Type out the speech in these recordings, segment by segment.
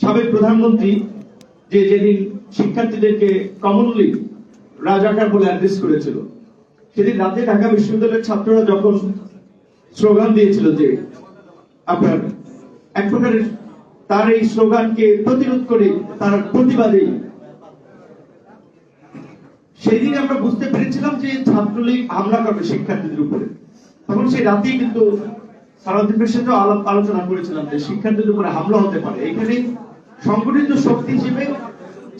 সাবেক প্রধানমন্ত্রী যে যেদিন শিক্ষার্থীদেরকে কমনলি রাজাকার বলে অ্যাড্রেস করেছিল, সেদিন রাতে ঢাকা বিশ্ববিদ্যালয়ের ছাত্ররা যখন স্লোগান দিয়েছিল যে আপনার এক প্রকারের তার এই স্লোগানকে প্রতিরোধ করে তার প্রতিবাদে সেদিন আমরা বুঝতে পেরেছিলাম যে ছাত্রলীগ হামলা করবে শিক্ষার্থীদের উপরে। তখন সেই রাতেই কিন্তু সারাদ্বীপের সাথে আলোচনা করেছিলাম যে শিক্ষার্থীদের উপরে হামলা হতে পারে। এখানে সংগঠিত শক্তি হিসেবে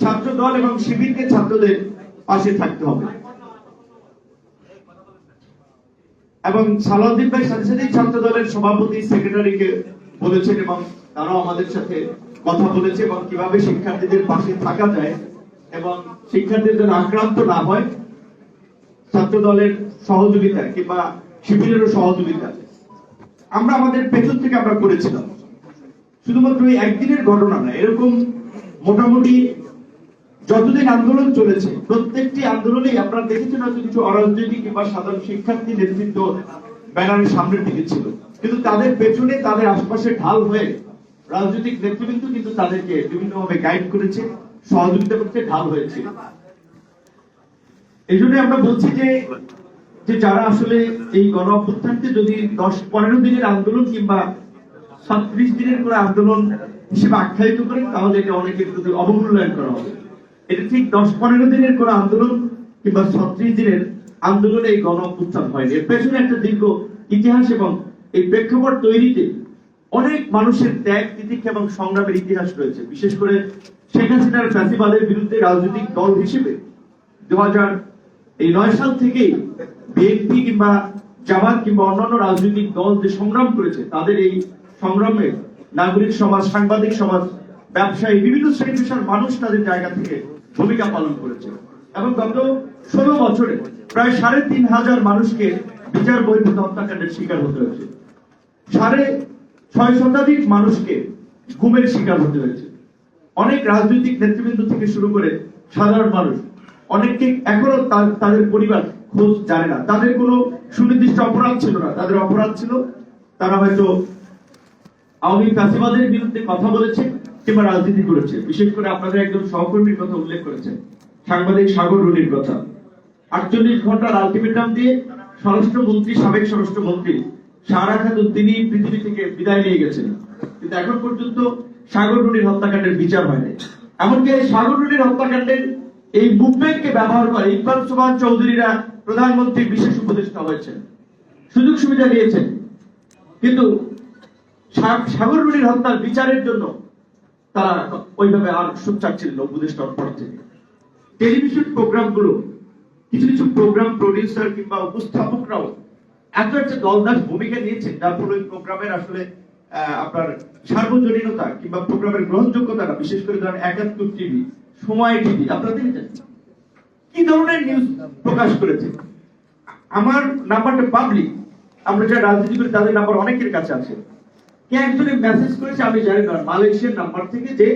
ছাত্র দল এবং শিবিরকে ছাত্রদের পাশে থাকতে হবে। এবং সালাউদ্দিন ভাই সাথে সাথেই ছাত্র দলের সভাপতি, সেক্রেটারিকে বলেছেন এবং তারাও আমাদের সাথে কথা বলেছে এবং কীভাবে শিক্ষার্থীদের পাশে থাকা যায় এবং শিক্ষার্থীদের আক্রান্ত না হয় ছাত্র দলের সহযোগিতা কিংবা শিবিরেরও সহযোগিতা আমরা আমাদের পেছন থেকে আমরা করেছিলাম। শুধুমাত্র এই একদিনের ঘটনা না, এরকম মোটামুটি যতদিন আন্দোলন চলেছে, প্রত্যেকটি আন্দোলনেই আপনারা দেখেছেন হয়তো কিছু অরাজনৈতিক কিংবা সাধারণ শিক্ষার্থী নেতৃত্ব ব্যানারের সামনের দিকে ছিল। কিন্তু তাদের পেছনে তাদের আশপাশে ঢাল হয়ে রাজনৈতিক নেতৃবৃন্দ কিন্তু তাদেরকে বিভিন্নভাবে গাইড করেছে, সহযোগিতা করতে ঢাল হয়েছে। এই জন্য আমরা বলছি যে যে যারা আসলে এই গণ অভ্যুত্থানকে যদি দশ পনেরো দিনের আন্দোলন কিংবা ছত্রিশ দিনের করে আন্দোলন হিসেবে আখ্যায়িত করেন তাহলে এটা অনেকের প্রতি অবমূল্যায়ন করা হবে। এটা ঠিক দশ পনেরো দিনের কোনো আন্দোলন কিংবা ছত্রিশ দিনের আন্দোলনে এই গণ অভ্যুত্থান হয়নি। এর পেছনে একটা দীর্ঘ ইতিহাস এবং এই প্রেক্ষাপট তৈরিতে অনেক মানুষের ত্যাগ, তিতিক্ষা এবং সংগ্রামের ইতিহাস রয়েছে। বিশেষ করে শেখ হাসিনার ফ্যাসিবাদের বিরুদ্ধে রাজনৈতিক দল হিসেবে দু হাজার এই নয় সাল থেকেই বিএনপি কিংবা জামাত কিংবা অন্যান্য রাজনৈতিক দল যে সংগ্রাম করেছে, তাদের এই সংগ্রামে নাগরিক সমাজ, সাংবাদিক সমাজ, ব্যবসায়ী, বিভিন্ন শ্রেণি পেশার মানুষ তাদের জায়গা থেকে ভূমিকা পালন করেছে। এবং গত ষোলো বছরে প্রায় সাড়ে তিন হাজার মানুষকে বিচার বহির্ভূত হত্যাকাণ্ডের শিকার হতে হয়েছে। সাড়ে ছয় শতাধিক মানুষকে ঘুমের শিকার হতে হয়েছে। অনেক রাজনৈতিক নেতৃবৃন্দ থেকে শুরু করে সাধারণ মানুষ, অনেককে এখনও তাদের পরিবার খোঁজ জানে না। তাদের কোনো সুনির্দিষ্ট অপরাধ ছিল না। তাদের অপরাধ ছিল, তারা হয়তো আওয়ামী ফ্যাসিবাদের বিরুদ্ধে কথা বলেছে কিংবা রাজনীতি করেছে। বিশেষ করে আপনাদের একজন সহকর্মীর কথা উল্লেখ করেছেন, সাংবাদিক সাগর রুলির কথা। আটচল্লিশ ঘণ্টার আলটিমেটাম দিয়ে স্বরাষ্ট্রমন্ত্রী, সাবেক স্বরাষ্ট্রমন্ত্রী সারা খাতুন, তিনি পৃথিবী থেকে বিদায় নিয়ে গেছেন। কিন্তু এখন পর্যন্ত সাগর রুলির হত্যাকাণ্ডের বিচার হয়নি এমনকি এই সাগর রুলির হত্যাকাণ্ডের এই মুভমেন্টকে ব্যবহার করে ইকবাল সুবহান চৌধুরীরা প্রধানমন্ত্রীর বিশেষ উপদেষ্টা হয়েছেন। সুযোগ সুবিধা দিয়েছেন কিন্তু সা- সাগর রুলির হত্যার বিচারের জন্য তারা ওইভাবে আর না উপদেষ্টার পর থেকে টেলিভিশন প্রোগ্রামগুলো, কিছু কিছু প্রোগ্রাম প্রডিউসার কিংবা উপস্থাপকরাও এত একটা দলদাস ভূমিকা নিয়েছেন, যার ফলে ওই প্রোগ্রামের আসলে আপনার সার্বজনীনতা কিংবা প্রোগ্রামের গ্রহণযোগ্যতাটা, বিশেষ করে ধরেন একাত্তর টিভি, সময় টিভি, আপনারা দেখেছেন? কি ধরনের নিউজ প্রকাশ করেছে? আমার নাম্বারটা পাবলিক আমরা যারা রাজনীতি করি, তাদের নাম্বার অনেকের কাছে আছে। কে একজনে মেসেজ করেছে, আমি জানি না। মালয়েশিয়ার নাম্বার থেকে যে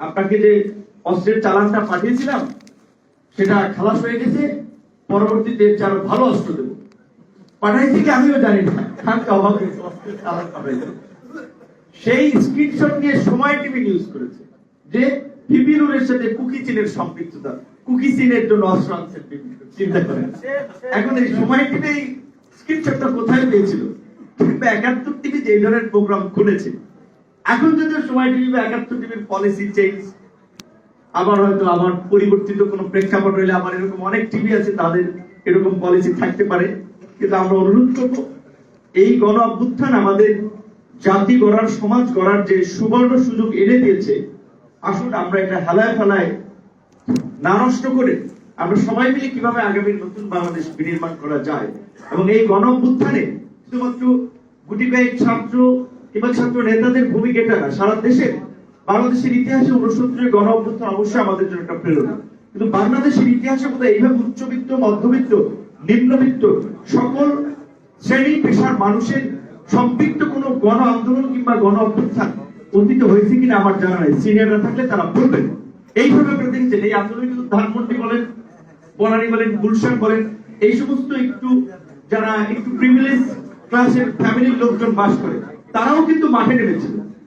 আপনাকে যে অস্ত্রের চালানটা পাঠিয়েছিলাম, সেটা খালাস হয়ে গেছে। পরবর্তীতে আরও ভালো অস্ত্র দেবো। পাঠাইছি কি আমিও জানি না। সেই স্ক্রিনশট নিয়ে সময় টিভি নিউজ করেছে, যে বিপিনুরের সাথে কুকি চীনের সম্পৃক্ততা, কুকি চীনের জন্য অস্ত্র আনছেন চিন্তা করেন। এখন এই সময় টিভি স্ক্রিনশটটা কোথায় পেয়েছিল? একাত্তর টিভি যে ধরনের প্রোগ্রাম খুলেছে, এখন যদি সময় টিভি বা একাত্তর টিভির পলিসি চেঞ্জ আবার হয়তো আবার পরিবর্তিত কোনো প্রেক্ষাপট হইলে আবার এরকম অনেক টিভি আছে তাদের এরকম পলিসি থাকতে পারে। কিন্তু আমরা অনুরোধ করব, এই গণ অভ্যুত্থান আমাদের জাতি গড়ার, সমাজ গড়ার যে সুবর্ণ সুযোগ এনে দিয়েছে, আসুন আমরা এটা হেলায় ফেলায় না নষ্ট করে আমরা সবাই মিলে কীভাবে আগামী নতুন বাংলাদেশ বিনির্মাণ করা যায় এবং এই গণ অভ্যুত্থানে শুধুমাত্র ছাত্র কিংবা ছাত্র নেতাদের ভূমিকাটা না, সারা দেশের বাংলাদেশের ইতিহাসে উনসত্তরের গণ অভ্যুত্থান অবশ্যই আমাদের জন্য একটা প্রেরণা। কিন্তু বাংলাদেশের ইতিহাসে বোধহয় এইভাবে উচ্চবিত্ত, মধ্যবিত্ত, নিম্নবিত্ত সকল শ্রেণি, পেশার মানুষের সম্পৃক্ত কোনো গণ আন্দোলন কিংবা গণ অভ্যুত্থান অতীত হয়েছে কিনা আমার জানা নাই। সিনিয়ররা থাকলে তারা বলবেন। এইভাবে আপনারা দেখছেন এই আন্দোলন কিন্তু ধানমন্ডি বলেন, বনানি বলেন, গুলশান বলেন, এই সমস্ত একটু যারা একটু প্রিভিলেজ ক্লাসের ফ্যামিলির লোকজন বাস করে তারাও কিন্তু মাঠে নেমেছিল